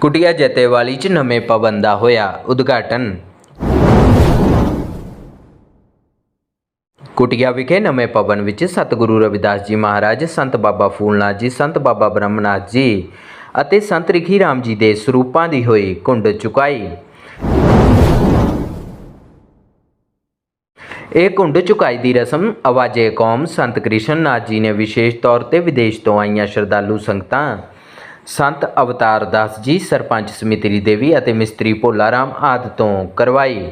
ਕੁਟਿਆ ਜਤੇਵਾਲੀ 'ਚ ਨਵੇਂ ਭਵਨ ਦਾ ਹੋਇਆ ਉਦਘਾਟਨ। ਕੁਟਿਆ ਵਿਖੇ ਨਵੇਂ ਭਵਨ ਵਿੱਚ ਸਤਿਗੁਰੂ ਰਵਿਦਾਸ ਜੀ ਮਹਾਰਾਜ, ਸੰਤ ਬਾਬਾ ਫੂਲਨਾਥ ਜੀ, ਸੰਤ ਬਾਬਾ ਬ੍ਰਹਮਨਾਥ ਜੀ ਅਤੇ ਸੰਤ ਰਿਖੀ ਰਾਮ ਜੀ ਦੇ ਸਰੂਪਾਂ ਦੀ ਹੋਈ ਕੁੰਡ ਚੁਕਾਈ। ਇਹ ਕੁੰਡ ਚੁਕਾਈ ਦੀ ਰਸਮ ਆਵਾਜ਼ੇ ਕੌਮ ਸੰਤ ਕ੍ਰਿਸ਼ਨ ਨਾਥ ਜੀ ਨੇ ਵਿਸ਼ੇਸ਼ ਤੌਰ ਤੇ ਵਿਦੇਸ਼ ਤੋਂ ਆਈਆਂ ਸ਼ਰਧਾਲੂ ਸੰਗਤਾਂ ਸੰਤ ਅਵਤਾਰ ਦਾਸ ਜੀ, ਸਰਪੰਚ ਸਮਿਤਰੀ ਦੇਵੀ ਅਤੇ ਮਿਸਤਰੀ ਭੋਲਾ ਰਾਮ ਆਦਿ ਤੋਂ ਕਰਵਾਈ।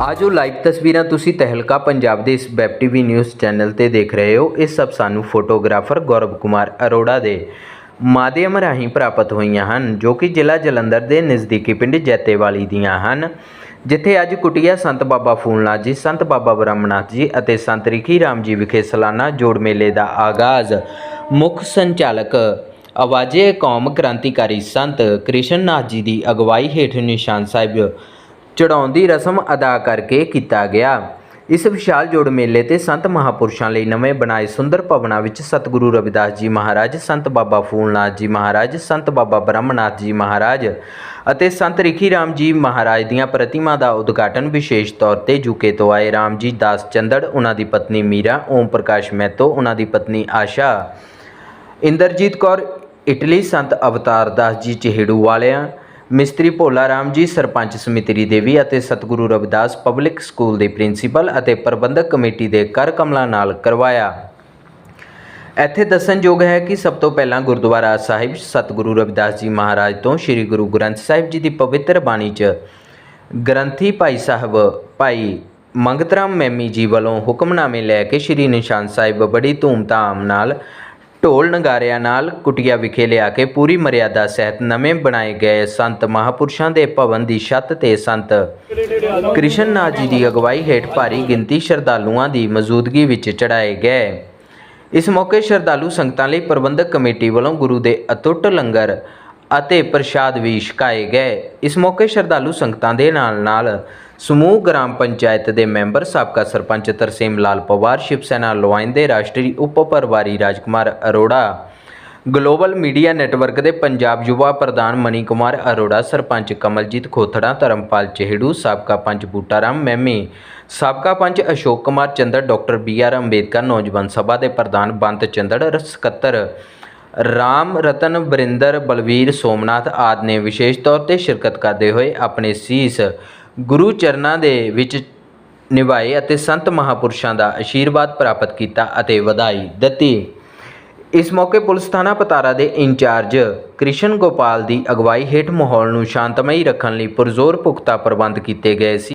ਆਜੋ ਲਾਈਵ ਤਸਵੀਰਾਂ ਤੁਸੀਂ ਤਹਿਲਕਾ ਪੰਜਾਬ ਦੇ ਇਸ ਵੈਬ ਟੀਵੀ ਨਿਊਜ਼ ਚੈਨਲ ਤੇ ਦੇਖ ਰਹੇ ਹੋ। ਇਹ ਸਭ ਸਾਨੂੰ ਫੋਟੋਗ੍ਰਾਫਰ ਗੌਰਵ ਕੁਮਾਰ ਅਰੋੜਾ ਦੇ ਮਾਧਿਅਮ ਰਾਹੀਂ ਪ੍ਰਾਪਤ ਹੋਈਆਂ ਹਨ, ਜੋ ਕਿ ਜ਼ਿਲ੍ਹਾ ਜਲੰਧਰ ਦੇ ਨਜ਼ਦੀਕੀ ਪਿੰਡ ਜੈਤੇਵਾਲੀ ਦੀਆਂ ਹਨ, ਜਿੱਥੇ ਅੱਜ ਕੁਟਿਆ ਸੰਤ ਬਾਬਾ ਫੂਲਨਾਥ ਜੀ, ਸੰਤ ਬਾਬਾ ਬ੍ਰਹਮਨਾਥ ਜੀ ਅਤੇ ਸੰਤ ਰਿਖੀ ਰਾਮ ਜੀ ਵਿਖੇ ਸਾਲਾਨਾ ਜੋੜ ਮੇਲੇ ਦਾ ਆਗਾਜ਼। ਮੁੱਖ ਸੰਚਾਲਕ ਆਵਾਜ਼ੇ ਕੌਮ ਕ੍ਰਾਂਤੀਕਾਰੀ ਸੰਤ ਕ੍ਰਿਸ਼ਨ ਨਾਥ ਜੀ ਦੀ ਅਗਵਾਈ ਹੇਠ ਨਿਸ਼ਾਨ ਸਾਹਿਬ ਚੜਾਉਣ ਦੀ ਰਸਮ ਅਦਾ ਕਰਕੇ ਕੀਤਾ ਗਿਆ। ਇਸ ਵਿਸ਼ਾਲ ਜੋੜ ਮੇਲੇ ਤੇ ਸੰਤ ਮਹਾਪੁਰਸ਼ਾਂ ਲਈ ਨਵੇਂ ਬਣਾਏ ਸੁੰਦਰ ਭਵਨਾਂ ਵਿੱਚ ਸਤਿਗੁਰੂ ਰਵਿਦਾਸ ਜੀ ਮਹਾਰਾਜ, ਸੰਤ ਬਾਬਾ ਫੂਲਨਾਥ ਜੀ ਮਹਾਰਾਜ, ਸੰਤ ਬਾਬਾ ਬ੍ਰਹਮਨਾਥ ਜੀ ਮਹਾਰਾਜ ਅਤੇ ਸੰਤ ਰਿਖੀ ਰਾਮ ਜੀ ਮਹਾਰਾਜ ਦੀਆਂ ਪ੍ਰਤਿਮਾ ਦਾ ਉਦਘਾਟਨ ਵਿਸ਼ੇਸ਼ ਤੌਰ ਤੇ ਯੂਕੇ ਤੋਂ ਆਏ ਰਾਮ ਜੀ ਦਾਸ ਚੰਦੜ, ਉਹਨਾਂ ਦੀ ਪਤਨੀ ਮੀਰਾ, ਓਮ ਪ੍ਰਕਾਸ਼ ਮਹਿਤੋ, ਉਹਨਾਂ ਦੀ ਪਤਨੀ ਆਸ਼ਾ, ਇੰਦਰਜੀਤ ਕੌਰ, ਇਟਲੀ ਸੰਤ ਅਵਤਾਰ ਦਾਸ ਜੀ ਚਿਹੜੂ ਵਾਲਿਆਂ ਮਿਸਤਰੀ ਭੋਲਾ ਰਾਮ ਜੀ, ਸਰਪੰਚ ਸਮਿਤਰੀ ਦੇਵੀ ਅਤੇ ਸਤਿਗੁਰੂ ਰਵਿਦਾਸ ਪਬਲਿਕ ਸਕੂਲ ਦੇ ਪ੍ਰਿੰਸੀਪਲ ਅਤੇ ਪ੍ਰਬੰਧਕ ਕਮੇਟੀ ਦੇ ਕਰ ਕਮਲਾਂ ਨਾਲ ਕਰਵਾਇਆ। ਇੱਥੇ ਦੱਸਣਯੋਗ ਹੈ ਕਿ ਸਭ ਤੋਂ ਪਹਿਲਾਂ ਗੁਰਦੁਆਰਾ ਸਾਹਿਬ ਸਤਿਗੁਰੂ ਰਵਿਦਾਸ ਜੀ ਮਹਾਰਾਜ ਤੋਂ ਸ੍ਰੀ ਗੁਰੂ ਗ੍ਰੰਥ ਸਾਹਿਬ ਜੀ ਦੀ ਪਵਿੱਤਰ ਬਾਣੀ 'ਚ ਗ੍ਰੰਥੀ ਭਾਈ ਸਾਹਿਬ, ਭਾਈ ਮੰਗਤ ਰਾਮ ਮੈਮੀ ਜੀ ਵੱਲੋਂ ਹੁਕਮਨਾਮੇ ਲੈ ਕੇ ਸ੍ਰੀ ਨਿਸ਼ਾਨ ਸਾਹਿਬ ਬੜੀ ਧੂਮਧਾਮ ਨਾਲ ਢੋਲ ਨਗਾਰਿਆਂ ਨਾਲ ਕੁਟਿਆ ਵਿਖੇ ਲਿਆ ਕੇ ਪੂਰੀ ਮਰਿਆਦਾ ਸਹਿਤ ਨਵੇਂ ਬਣਾਏ ਗਏ ਸੰਤ ਮਹਾਪੁਰਸ਼ਾਂ ਦੇ ਭਵਨ ਦੀ ਛੱਤ ਤੇ ਸੰਤ। ਕ੍ਰਿਸ਼ਨ ਨਾਥ ਜੀ ਦੀ ਅਗਵਾਈ ਹੇਠ ਭਾਰੀ ਗਿਣਤੀ ਸ਼ਰਧਾਲੂਆਂ ਦੀ ਮੌਜੂਦਗੀ ਵਿੱਚ ਚੜਾਏ ਗਏ। ਇਸ ਮੌਕੇ ਸ਼ਰਧਾਲੂ ਸੰਗਤਾਂ ਲਈ ਪ੍ਰਬੰਧਕ ਕਮੇਟੀ ਵੱਲੋਂ ਗੁਰੂ ਦੇ ਅਤੁੱਟ ਲੰਗਰ ਅਤੇ ਪ੍ਰਸ਼ਾਦ ਵੀ ਛਕਾਏ ਗਏ। ਇਸ ਮੌਕੇ ਸ਼ਰਧਾਲੂ ਸੰਗਤਾਂ ਦੇ ਨਾਲ ਨਾਲ ਸਮੂਹ ਗ੍ਰਾਮ ਪੰਚਾਇਤ ਦੇ ਮੈਂਬਰ, ਸਾਬਕਾ ਸਰਪੰਚ ਤਰਸੇਮ ਲਾਲ ਪਵਾਰ, ਸ਼ਿਵ ਸੈਨਾ ਲੋਇੰਦੇ ਰਾਸ਼ਟਰੀ ਉਪ ਪ੍ਰਭਾਰੀ Rajkumar Arora, global media network ਦੇ ਪੰਜਾਬ ਯੁਵਾ ਪ੍ਰਧਾਨ ਮਨੀ ਕੁਮਾਰ ਅਰੋੜਾ, ਸਰਪੰਚ ਕਮਲਜੀਤ ਖੋਥੜਾ, ਧਰਮਪਾਲ ਚਿਹੜੂ, ਸਾਬਕਾ ਪੰਚ ਬੂਟਾ ਰਾਮ ਮੈਮੀ, ਸਾਬਕਾ ਪੰਚ Ashok Kumar Chander, doctor B R Ambedkar, ਨੌਜਵਾਨ ਸਭਾ ਦੇ ਪ੍ਰਧਾਨ ਬੰਤ ਚੰਦਰ, ਸਕੱਤਰ ਰਾਮ, ਰਤਨ ਬਰਿੰਦਰ ਬਲਵੀਰ, ਸੋਮਨਾਥ ਆਦਿ ਨੇ ਵਿਸ਼ੇਸ਼ ਤੌਰ ਤੇ ਸ਼ਿਰਕਤ ਕਰਦੇ ਹੋਏ ਆਪਣੇ ਸੀਸ ਗੁਰੂ ਚਰਨਾਂ ਦੇ ਵਿੱਚ ਨਿਭਾਏ ਅਤੇ ਸੰਤ ਮਹਾਪੁਰਸ਼ਾਂ ਦਾ ਆਸ਼ੀਰਵਾਦ ਪ੍ਰਾਪਤ ਕੀਤਾ ਅਤੇ ਵਧਾਈ ਦਿੱਤੀ। ਇਸ ਮੌਕੇ ਪੁਲਿਸ ਥਾਣਾ ਪਤਾਰਾ ਦੇ ਇੰਚਾਰਜ ਕ੍ਰਿਸ਼ਨ ਗੋਪਾਲ ਦੀ ਅਗਵਾਈ ਹੇਠ ਮਾਹੌਲ ਨੂੰ ਸ਼ਾਂਤਮਈ ਰੱਖਣ ਲਈ ਪੁਰਜ਼ੋਰ ਪੁਖਤਾ ਪ੍ਰਬੰਧ ਕੀਤੇ ਗਏ ਸੀ।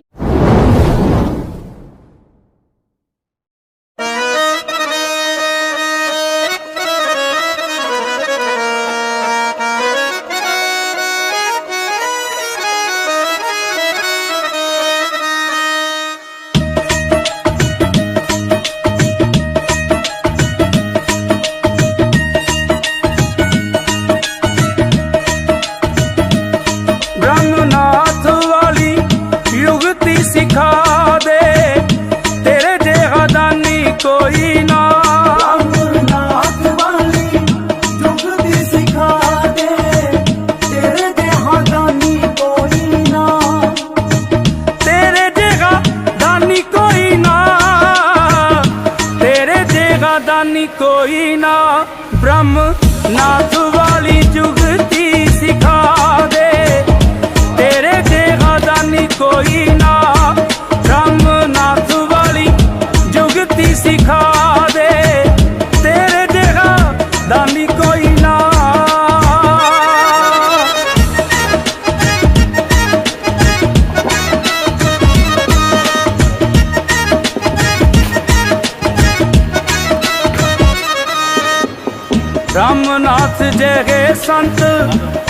ਰਾਮਨਾਥ ਜਗੇ ਸੰਤ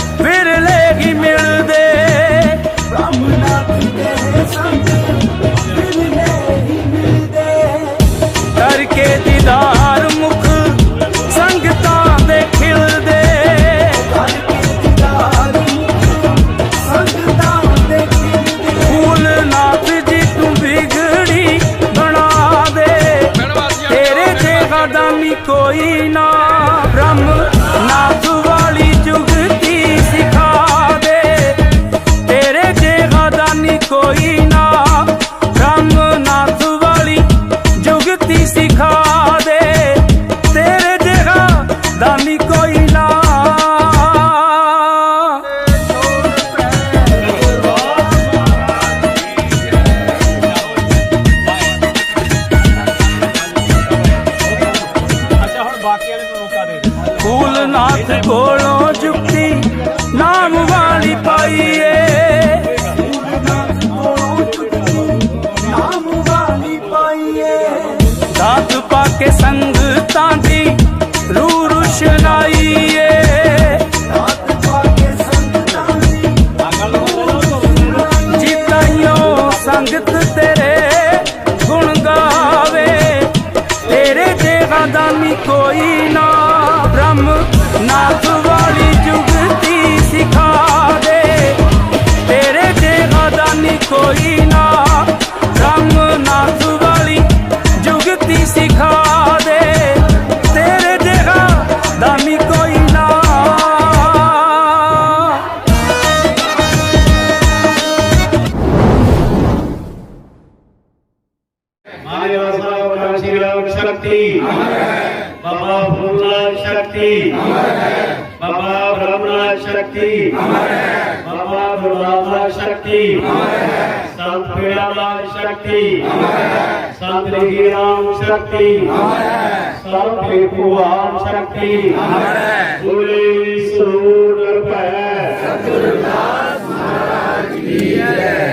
ਕੋਈ ਨਾ ਬ੍ਰਹਮ ਨਾਥ ਵਾਲੀ ਜੁਗਤੀ ਸਿਖਾ ਦੇ। ਤੇਰੇ ਤੇ ਅਦਾਨੀ ਕੋਈ ਨਾ ਬ੍ਰਹਮ ਨਾਥ ਵਾਲੀ ਜੁਗਤੀ ਸਿਖਾ ਦੇ। ਤੇਰੇ ਜਗਾ ਦਾਨੀ ਕੋਈ ਨਾ। ਮਾਰਿਆ ਸਾਹਿਬ ਕਾਂਸੀ ਰਾਮ ਸ਼ਕਤੀ ਅਮਰ ਹੈ बाबा भूमनाथ शक्ति बाबा ब्रह्मनाथ शक्ति बाबा गुरुनाथ शक्ति संत पीड़ालाल शक्ति संत राम शक्ति संत भगवान शक्ति बोले सूर पै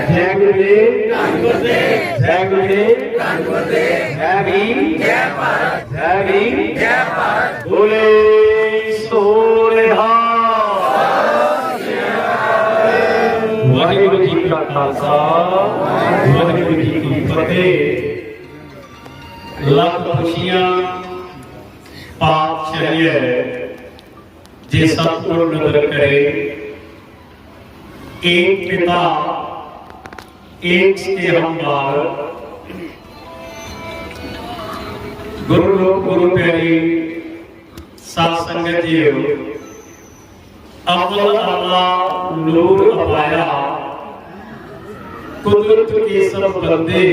जय गुरुदेव ਜੈ ਗੁਰਦੇਵ ਧੰਨ ਗੁਰਦੇਵ ਜੈ ਭੀਮ, ਜੈ ਭਾਰਤ ਜੈ ਭੀਮ ਜੈ ਭਾਰਤ ਬੋਲੇ ਸੋ ਰਹਾ ਵਾਹਿਗੁਰੂ ਜੀ ਕਾ ਖਾਲਸਾ, ਵਾਹਿਗੁਰੂ ਜੀ ਕੀ ਫਤਿਹ। ਲੱਖ ਖੁਸ਼ੀਆਂ ਪਾਪ ਚਲਿਏ ਜੇ ਸਤਿਗੁਰ ਨਦਰ ਕਰੇ, ਇੱਕ ਪਿਤਾ اینٹ کے ہم مار لوگ گرو پیری ساتھ سنگت یہ اول اللہ نور اپایا قدرت کے سب بندے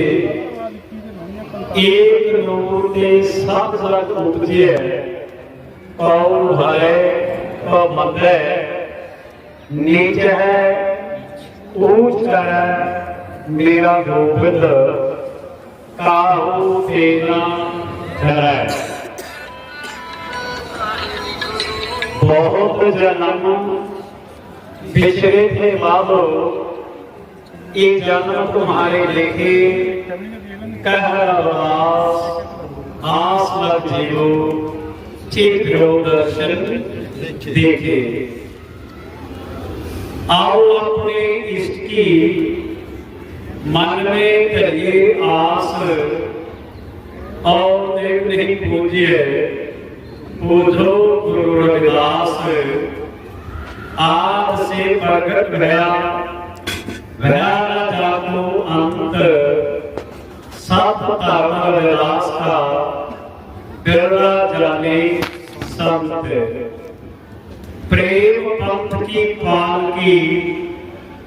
ایک نور نے سب ذرات اٹھتی ہے قول ہے و مد ہے نیچے ہے اونچ کر ہے میرا گوبند کاہو سے نہ بہت جنم بچھڑے تھے بابو یہ جنم تمہارے لکھے کہہ رواس آس لگ چیک رو درشن دیکھے۔ آؤ اپنے اس کی ਮਨ ਮੇ ਧਰੀ ਆਸ, ਔਰ ਦੇਵ ਨਹੀਂ ਪੂਜੀਏ, ਪੂਜੋ ਗੁਰੂ ਰਵਿਦਾਸ। ਆਪ ਸੇ ਪ੍ਰਗਟ ਭਇਆ ਭਇਆ ਨਾ ਜਾਪੋ ਅੰਤ। ਸਭ ਧਰਮ ਰਵਿਦਾਸ ਦਾ ਬਿਰਲਾ ਜਾਣੇ ਸੰਤ। ਪ੍ਰੇਮ ਪੰਥ ਕੀ ਪਾਲ ਕੀ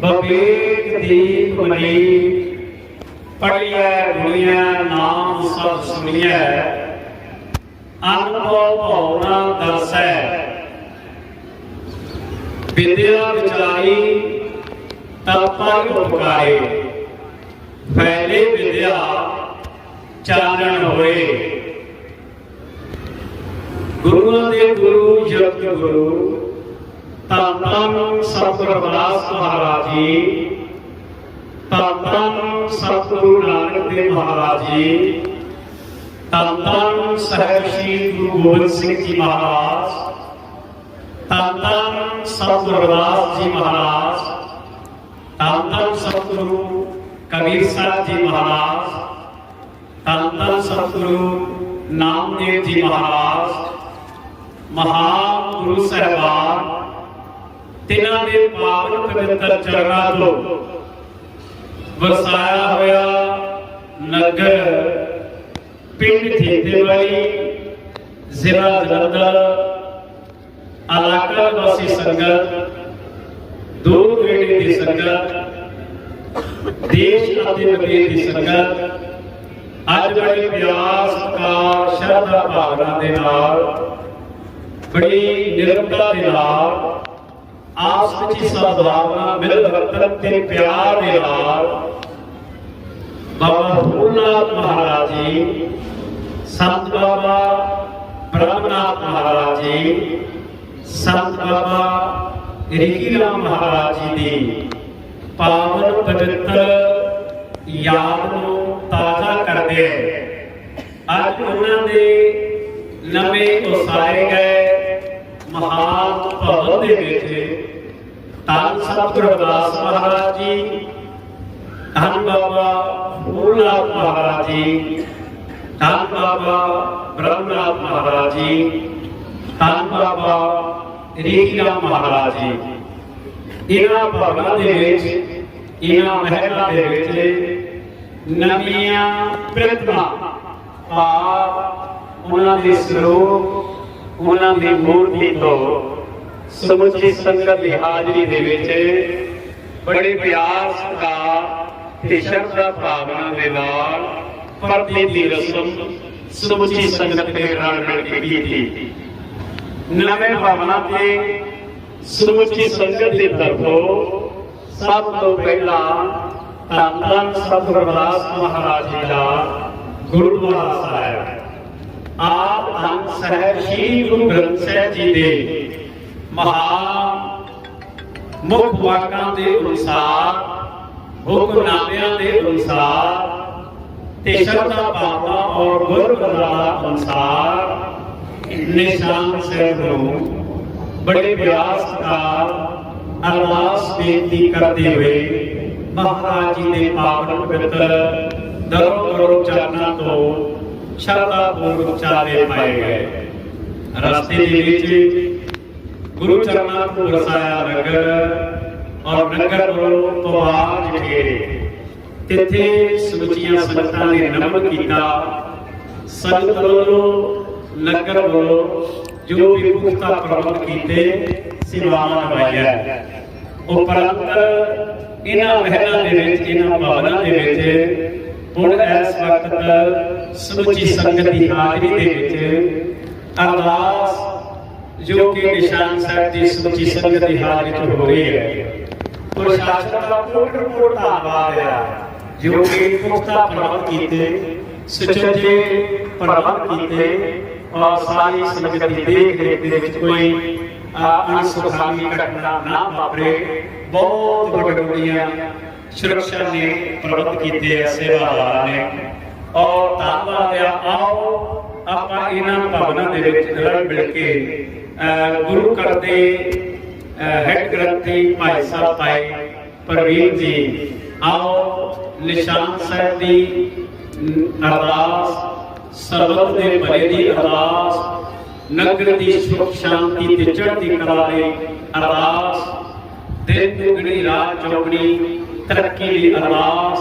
ਬਬੇਕ ਦੀ ਮਨੀ ਪੜਿਆ ਦੁਨੀਆ, ਨਾਮ ਸਭ ਸੁਣਿਆ ਅਨੁਭਵ ਭਾਵਨਾ ਦਰਸੈ। ਵਿਦਿਆ ਵਿਚਾਰੀ, ਤਪਾਂ ਉਪਕਾਰੇ। ਫੈਲੇ ਵਿਦਿਆ, ਚਾਨਣ ਹੋਏ। ਗੁਰੂਆਂ ਦੇ ਗੁਰੂ ਜਗਤ ਗੁਰੂ। ਧੰਨ ਧੰਨ ਸਤਿਗੁਰ ਰਵਿਦਾਸ ਮਹਾਰਾਜ ਜੀ। ਧੰਨ ਧੰਨ ਸਤਿਗੁਰੂ ਨਾਨਕ ਦੇਵ ਮਹਾਰਾਜ ਜੀ। ਧੰਨ ਧੰਨ ਸਾਹਿਬ ਸ੍ਰੀ ਗੁਰੂ ਗੋਬਿੰਦ ਸਿੰਘ ਜੀ ਮਹਾਰਾਜ। ਧੰਨ ਧੰਨ ਸਤਿਗੁਰੂ ਰਵਿਦਾਸ ਜੀ ਮਹਾਰਾਜ। ਧੰਨ ਤਨ ਸਤਿਗੁਰੂ ਕਬੀਰ ਸਾਹਿਬ ਜੀ ਮਹਾਰਾਜ। ਧੰਨ ਤਨ ਸਤਿਗੁਰੂ ਨਾਮਦੇਵ ਜੀ ਮਹਾਰਾਜ। ਮਹਾਨ ਗੁਰੂ ਸਾਹਿਬਾਨ ਤਿਨਾਂ ਦੇ ਪਾਵਨ ਪਵਿੱਤਰ ਚਰਨਾਂ ਤੋਂ ਵਸਾਇਆ ਹੋਇਆ ਨਗਰ, ਪਿੰਡ ਜੀਤੇਵਾਲੀ ਜ਼ਿਲ੍ਹਾ ਜਲੰਧਰ, ਇਲਾਕਾ ਵਾਸੀ ਸੰਗਤ ਦੂਰ ਨੇੜੇ ਦੀ ਸੰਗਤ, ਦੇਸ਼ ਅਤੇ ਵਿਦੇਸ਼ ਦੀ ਸੰਗਤ, ਅੱਜ ਬੜੇ ਪਿਆਰ, ਸਤਿਕਾਰ, ਸ਼ਰਧਾ ਭਾਵਨਾ ਦੇ ਨਾਲ, ਬੜੀ ਨਿਰਮਤਾ ਦੇ ਨਾਲ ਆਪਸ ਵਿੱਚ ਸਦਭਾਵਨਾ ਮਿਲ ਵਰਤਨ ਤੇ ਪਿਆਰ ਦੇ ਨਾਲ ਬਾਬਾ ਭੂਲਨਾਥ ਮਹਾਰਾਜ ਜੀ ਸੰਤ ਬਾਬਾ ਬ੍ਰਹਮਨਾਥ ਮਹਾਰਾਜ ਜੀ ਸੰਤ ਬਾਬਾ ਰਿਕੀ ਰਾਮ ਮਹਾਰਾਜ ਜੀ ਦੀ ਪਾਵਨ ਪਵਿੱਤਰ ਯਾਦ ਨੂੰ ਤਾਜ਼ਾ ਕਰਦੇ ਅੱਜ ਉਹਨਾਂ ਦੇ ਨਵੇਂ ਉਸਾਰੇ ਗਏ। ਮਹਾਨ ਭਵਨ ਦੇ ਵਿੱਚ ਧੰਨ ਸਤਿਗੁਰੂ ਰਵਿਦਾਸ ਮਹਾਰਾਜ ਜੀ, ਧੰਨ ਬਾਬਾ ਭੂਲਨਾਥ ਮਹਾਰਾਜ ਜੀ, ਧੰਨ ਬਾਬਾ ਬ੍ਰਹਮਨਾਥ ਮਹਾਰਾਜ ਜੀ, ਧੰਨ ਬਾਬਾ ਰੀਖਿਆ ਮਹਾਰਾਜ ਜੀ। ਇਹਨਾਂ ਭਵਨਾਂ ਦੇ ਵਿੱਚ, ਇਹਨਾਂ ਮਹਿਲਾਂ ਦੇ ਵਿੱਚ ਨਵੀਆਂ ਪ੍ਰਤਿਮਾ, ਭਾਵ ਉਹਨਾਂ ਦੇ ਸਰੂਪ ਉਹਨਾਂ ਦੀ ਮੂਰਤੀ ਤੋਂ ਸਮੁੱਚੀ ਸੰਗਤ ਦੀ ਹਾਜ਼ਰੀ ਦੇ ਵਿੱਚ ਬੜੇ ਪਿਆਰ, ਸਤਿਕਾਰ ਤੇ ਸ਼ਰਧਾ ਭਾਵਨਾ ਦੇ ਨਾਲ ਪਰਦੇ ਦੀ ਰਸਮ ਸਮੁੱਚੀ ਸੰਗਤ ਦੇ ਰਲ ਮਿਲ ਕੇ ਕੀਤੀ। ਨਵੇਂ ਭਵਨਾਂ ਤੇ ਸਮੁੱਚੀ ਸੰਗਤ ਦੇ ਤਰਫੋਂ ਸਭ ਤੋਂ ਪਹਿਲਾਂ ਧੰਨ ਧੰਨ ਸਤਿਗੁਰੂ ਰਵਿਦਾਸ ਮਹਾਰਾਜ ਜੀ ਦਾ ਗੁਰਦੁਆਰਾ ਸਾਹਿਬ। ਆਪ ਧੰਨ ਸਾਹਿਬ ਸ੍ਰੀ ਗੁਰੂ ਗ੍ਰੰਥ ਸਾਹਿਬ ਜੀ ਦੇ ਮਹਾਨ ਮੁੱਖ ਵਾਕਾਂ ਦੇ ਅਨੁਸਾਰ ਹੁਕਮਨਾਮਿਆਂ ਦੇ ਅਨੁਸਾਰ ਤੇ ਸ਼ਰਧਾ ਭਾਵਨਾ ਔਰ ਗੁਰਬਖਸ਼ਾ ਅਨੁਸਾਰ ਨਿਸ਼ਾਨ ਸਾਹਿਬ ਨੂੰ ਬੜੇ ਪਿਆਰ ਸਤਿਕਾਰ, ਅਰਦਾਸ ਬੇਨਤੀ ਕਰਦੇ ਹੋਏ ਮਹਾਰਾਜ ਜੀ ਦੇ ਪਾਵਨ ਪਵਿੱਤਰ ਦਰੋਂ ਦਰੋਂ ਚਰਨਾਂ ਤੋਂ ਸ਼ਰਧਾ ਪੂਰਵਕ ਚਾਲੇ ਪਾਏ ਗਏ। ਰਸਤੇ ਦੇ ਵਿੱਚ ਗੁਰੂ ਚਰਨਾਂ ਤੋਂ ਵਰਸਾਇਆ ਨਗਰ ਔਰ ਨਗਰ ਵੱਲੋਂ ਪਵਾਰ ਜਠੇਰੇ ਤਿੱਥੇ ਸਮੁੱਚੀਆਂ ਸੰਗਤਾਂ ਨੇ ਨਮਨ ਕੀਤਾ। ਸੰਗਤ ਵੱਲੋਂ, ਨਗਰ ਵੱਲੋਂ ਜੋ ਵੀ ਪੁਖਤਾ ਪ੍ਰਬੰਧ ਕੀਤੇ, ਸੇਵਾਵਾਂ ਨਿਭਾਈਆਂ ਉਪਰੰਤ ਇਹਨਾਂ ਮਹਿਲਾਂ ਦੇ ਵਿੱਚ, ਇਹਨਾਂ ਭਵਨਾਂ ਦੇ ਵਿੱਚ ਹੁਣ ਇਸ ਵਕਤ ਸਮੁੱਚੀ ਸੰਗਤ ਦੀ ਹਾਜ਼ਰੀ ਦੇ ਵਿੱਚ ਅਰਦਾਸ, ਜੋ ਕਿ ਨਿਸ਼ਾਨ ਸਾਹਿਬ ਦੀ ਸਮੁੱਚੀ ਸੰਗਤ ਦੀ ਹਾਜ਼ਰੀ ਚ ਹੋ ਰਹੀ ਹੈ। ਪ੍ਰਸ਼ਾਸਨ ਦਾ ਕੋਟ ਕੋਟ ਧੰਨਵਾਦ ਹੈ, ਜੋ ਕਿ ਪੁਖਤਾ ਪ੍ਰਬੰਧ ਕੀਤੇ, ਸੁਚੱਜੇ ਪ੍ਰਬੰਧ ਕੀਤੇ ਔਰ ਸਾਰੀ ਸੰਗਤ ਦੀ ਦੇਖ ਰੇਖ ਦੇ ਵਿੱਚ ਕੋਈ ਅਨਸੁਖਾਵੀ ਘਟਨਾ ਨਾ ਵਾਪਰੇ। ਬਹੁਤ ਵੱਡੀਆਂ ਸੁਰੱਖਿਆ ਨੇ ਪ੍ਰਬੰਧ ਕੀਤੇ ਆ ਸੇਵਾਦਾਰਾਂ ਨੇ। ਔਰ ਧੰਨਵਾਦ ਆ ਆਓ ਆਪਾਂ ਇਹਨਾਂ ਭਵਨਾਂ ਦੇ ਵਿੱਚ ਰਲ ਮਿਲ ਕੇ ਗੁਰੂ ਘਰ ਦੇ ਹੈਡ ਗ੍ਰੰਥੀ ਭਾਈ ਸਾਹਿਬ ਭਾਈ ਪ੍ਰਵੀਨ ਜੀ ਆਓ ਨਿਸ਼ਾਨ ਸਾਹਿਬ ਦੀ ਅਮ, ਅਰਦਾਸ ਸਰਬਤ ਦੇ ਭਲੇ ਦੀ ਅਰਦਾਸ ਨਗਰ ਦੀ ਸੁਖ ਸ਼ਾਂਤੀ ਤੇ ਚੜ੍ਹਦੀ ਕਲਾ ਲਈ ਅਰਦਾਸ। ਦਿਨ ਦੁਗਣੀ ਰਾਤ ਚੌਗਣੀ ਤਰੱਕੀ ਦੀ ਅਰਦਾਸ।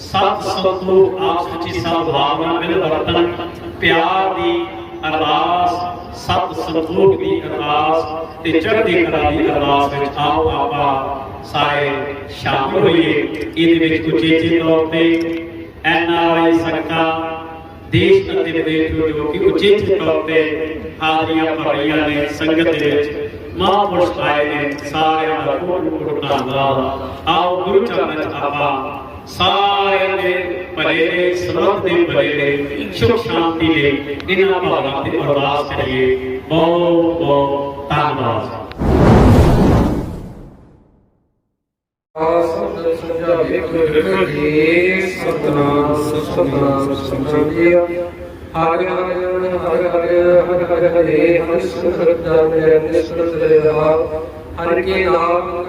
ਸਤ ਸੰਤੋ ਆਪਸ ਵਿੱਚ ਸਦਭਾਵਨਾ ਮਿਲ ਵਰਤਨ ਪਿਆਰ ਦੀ ਅਰਦਾਸ। ਸਤ ਸੰਤੋਖ ਦੀ ਅਰਦਾਸ ਤੇ ਚੜ੍ਹਦੀ ਕਲਾ ਦੀ ਅਰਦਾਸ ਵਿੱਚ ਆਓ ਆਪਾਂ ਸਾਰੇ ਸ਼ਾਮਲ ਹੋਈਏ। ਇਹਦੇ ਵਿੱਚ ਉਚੇਚੇ ਤੌਰ ਤੇ ਐਨ ਆਰ ਆਈ ਸਰਕਾਰ ਦੇਸ਼ ਅਤੇ ਵਿਦੇਸ਼ ਤੋਂ ਜੋ ਕਿ ਉਚੇਚੇ ਤੌਰ ਤੇ ਹਾਜ਼ਰੀਆਂ ਭਰ ਨੇ ਸੰਗਤ ਦੇ ਵਿੱਚ। ਮਹਾਂਪੁਰਸ਼ ਆਏ ਨੇ, ਸਾਰਿਆਂ ਦਾ ਕੋਟ ਕੋਟ ਧੰਨਵਾਦ ਆਓ ਗੁਰੂ ਚਰਨਾਂ 'ਚ ਆਪਾਂ ਸਾਰਿਆਂ ਦੇ ਭਲੇ ਦੇ ਸਰਬਤ ਦੇ ਭਲੇ ਦੇ ਸੁਖ ਸ਼ਾਂਤੀ ਲਈ ਇਹਨਾਂ ਭਾਵਾਂ ਤੇ ਅਰਦਾਸ ਕਰੀਏ। ਬਹੁਤ ਬਹੁਤ ਧੰਨਵਾਦ। ਸਤਿ ਸਤਿ ਵੇਖੋ ਜੀ ਸਤਨਾਮ ਸਤਨਾਮ ਸਤਨਾਮ ਹਰਿ ਹਰਿ ਹਰਿ ਹਰਿ ਹਰਿ ਹਰੇ ਹਰਿ ਸੁਖ ਰਤਾ ਨਿਰੰਜਨ ਸੁਖ ਸਦੇ ਹਰਿ ਕੇ ਨਾਮ